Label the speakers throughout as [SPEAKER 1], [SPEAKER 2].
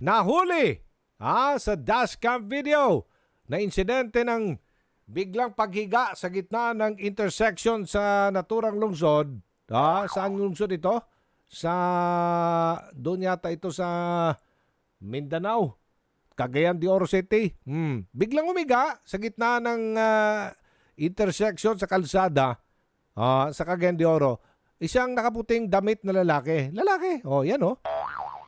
[SPEAKER 1] nahuli ah, sa dashcam video na insidente ng biglang paghiga sa gitna ng intersection sa naturang lungsod. Ah, saan yung lungsod ito? Sa doon yata ito sa Mindanao. Cagayan de Oro City. Hmm. Biglang umiga sa gitna ng ah, intersection sa kalsada ah, sa Cagayan de Oro. Isang nakaputing damit na lalaki. Lalaki. Oh, yan oh.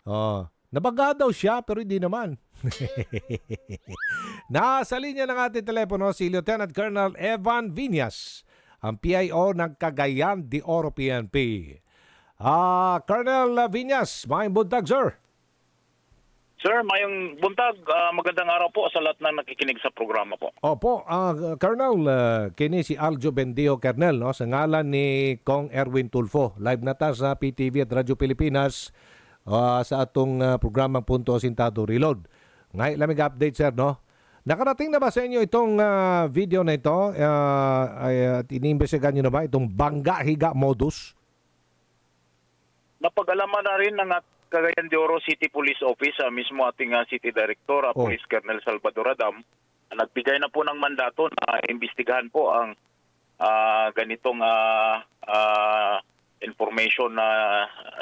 [SPEAKER 1] Oh, nabaga daw siya pero hindi naman. Nasa linya ng ating telepono si Lieutenant Colonel Evan Viñas, ang PIO ng Cagayan de Oro PNP. Ah, Colonel Viñas, maayong buntag, sir.
[SPEAKER 2] Sir, mayong buntag, ah, magandang araw po sa lahat na nakikinig sa programa po.
[SPEAKER 1] Opo, ah, Colonel, uh, kini si Aljo Bendio Kernel, no? sa ngalan ni Kong Erwin Tulfo. Live na ta sa PTV at Radyo Pilipinas ah, sa atong ah, programang Punto Sintado Reload. Ngay lamig update, sir, no? Nakarating na ba sa inyo itong ah, video na ito? Uh, ay, at iniimbestigahan nyo na ba itong bangga-higa modus?
[SPEAKER 2] Napag-alaman na rin ng Cagayan de Oro City Police Office, ah, mismo ating ah, City Director, ah,
[SPEAKER 1] Oh.
[SPEAKER 2] Police Colonel Salvador Adam, ah, nagbigay na po ng mandato na imbestigahan po ang ah, ganitong ah, ah, information na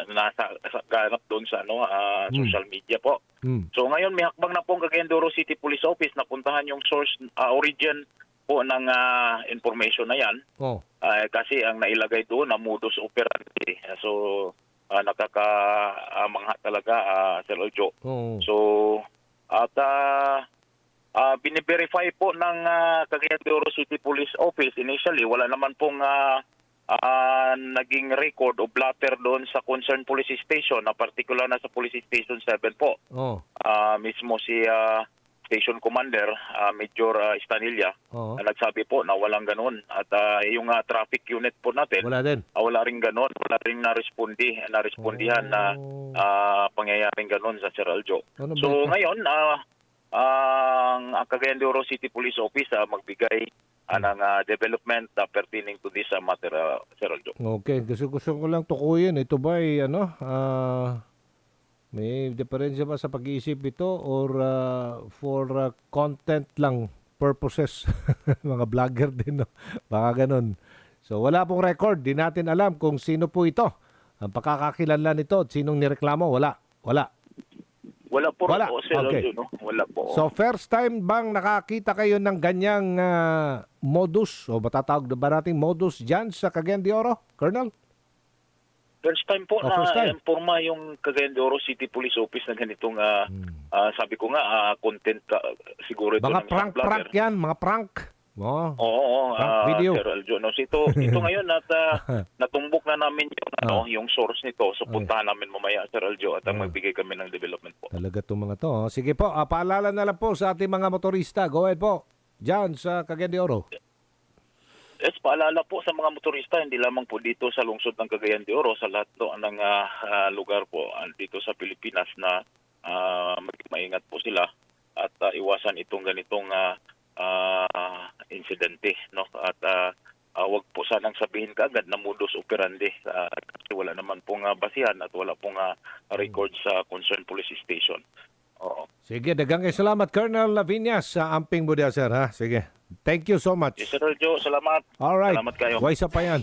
[SPEAKER 2] nasa sa, ganap doon sa ano ah,
[SPEAKER 1] Hmm.
[SPEAKER 2] social media po.
[SPEAKER 1] Hmm.
[SPEAKER 2] So ngayon may hakbang na po ang Cagayan City Police Office na puntahan yung source ah, origin po ng ah, information na yan.
[SPEAKER 1] Oh.
[SPEAKER 2] Ah, kasi ang nailagay doon na modus operandi. So uh, nakaka-mangha talaga uh, Sir Ojo.
[SPEAKER 1] Oh.
[SPEAKER 2] So at uh, uh, biniverify po ng uh, Cagayan City Police Office initially wala naman pong uh, uh, naging record o blatter doon sa concerned police station na particular na sa police station 7 po.
[SPEAKER 1] Oh.
[SPEAKER 2] Ah, mismo si ah, station commander ah, Major uh, Estanilla
[SPEAKER 1] Oh.
[SPEAKER 2] na nagsabi po na walang ganun. At ah, yung ah, traffic unit po natin,
[SPEAKER 1] Wala din.
[SPEAKER 2] ah, wala rin ganun. Wala rin na-respondi, na-respondihan na
[SPEAKER 1] Oh.
[SPEAKER 2] ah, pangyayaring ganun sa Sir Aljo.
[SPEAKER 1] Ano ba
[SPEAKER 2] So
[SPEAKER 1] ito?
[SPEAKER 2] ngayon, ah, ang ang Cagayan de Oro City Police Office ah, magbigay ah,
[SPEAKER 1] Hmm.
[SPEAKER 2] ng ah, development ah, pertaining to this ah, matter, ah, Sir Aljo.
[SPEAKER 1] Okay, gusto gusto ko lang tukuyin. Ito ba ay ano, ah, may diferensya ba sa pag-iisip ito or ah, for ah, content lang purposes? Mga vlogger din, no? Baka ganun. So wala pong record. Di natin alam kung sino po ito. Ang pakakakilanlan nito at sinong nireklamo. Wala. Wala.
[SPEAKER 2] Wala po
[SPEAKER 1] Wala.
[SPEAKER 2] po, Sir
[SPEAKER 1] Okay.
[SPEAKER 2] Aljo. No? Wala po.
[SPEAKER 1] So first time bang nakakita kayo ng ganyang ah, modus o matatawag na ba nating modus dyan sa Cagayan de Oro, Colonel?
[SPEAKER 2] First time po
[SPEAKER 1] Oh,
[SPEAKER 2] na
[SPEAKER 1] first time.
[SPEAKER 2] informa yung Cagayan de Oro City Police Office na ganitong ah,
[SPEAKER 1] Hmm.
[SPEAKER 2] ah, sabi ko nga ah, content ka, siguro ito
[SPEAKER 1] Mga
[SPEAKER 2] ng isang
[SPEAKER 1] prank-prank
[SPEAKER 2] vlogger.
[SPEAKER 1] yan, mga prank. Oh.
[SPEAKER 2] Oo, oo
[SPEAKER 1] Prank
[SPEAKER 2] ah,
[SPEAKER 1] video.
[SPEAKER 2] Sir Aljo. No, so ito, ito ngayon at ah, natumbok na namin yung ano, yung source nito. So puntahan namin mamaya Sir Aljo at ang magbigay kami ng development po.
[SPEAKER 1] Talaga itong mga to. oh. Sige po, ah, paalala na lang po sa ating mga motorista. Go ahead po. Diyan sa Cagayan de Oro.
[SPEAKER 2] Yes, paalala po sa mga motorista, hindi lamang po dito sa lungsod ng Cagayan de Oro, sa lahat do ng ah, lugar po dito sa Pilipinas na ah, mag- maingat po sila at ah, iwasan itong ganitong ah, ah, insidente. No? At ah, ah, wag po sanang sabihin kaagad na modus operandi ah, kasi wala naman pong ah, basihan at wala pong ah, record sa concerned police station. Oo.
[SPEAKER 1] Sige, dagang kayo salamat, Colonel Lavinas sa amping budya, sir. Ha? Sige. Thank you so much.
[SPEAKER 2] Yes, Sir Joe, salamat.
[SPEAKER 1] All right.
[SPEAKER 2] Salamat kayo.
[SPEAKER 1] Wise pa yan.